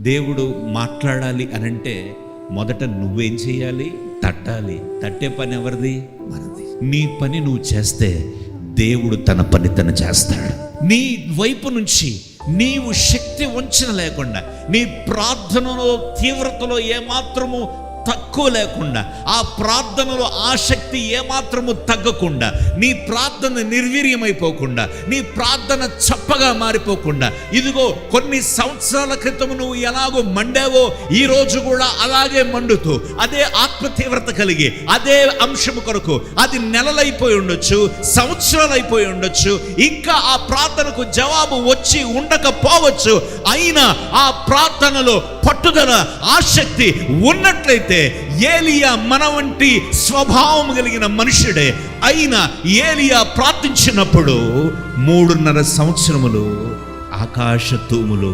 దేవుడు మాట్లాడాలి అనంటే మొదట నువ్వేం చేయాలి? తట్టాలి. తట్టే పని ఎవరిది? మనది. నీ పని నువ్వు చేస్తే దేవుడు తన పని తను చేస్తాడు. నీ వైపు నుంచి నీవు శక్తి వంచన లేకుండా నీ ప్రార్థనలో తీవ్రతలో ఏమాత్రము తక్కువ లేకుండా ఆ ప్రార్థనలో ఆసక్తి ఏమాత్రము తగ్గకుండా నీ ప్రార్థన నిర్వీర్యమైపోకుండా నీ ప్రార్థన చప్పగా మారిపోకుండా ఇదిగో కొన్ని సంవత్సరాల క్రితం నువ్వు ఎలాగో మండావో ఈ రోజు కూడా అలాగే మండుతూ అదే ఆత్మ తీవ్రత కలిగి అదే అంశము కొరకు అది నెలలైపోయి ఉండొచ్చు సంవత్సరాలు అయిపోయి ఉండొచ్చు ఇంకా ఆ ప్రార్థనకు జవాబు వచ్చి ఉండకపోవచ్చు అయినా ఆ ప్రార్థనలో పట్టుదల ఆసక్తి ఉన్నట్లయితే ఏలియా మన వంటి స్వభావం కలిగిన మనుషుడే అయినా ఏలియా ప్రార్థించినప్పుడు మూడున్నర సంవత్సరములు ఆకాశ తూములు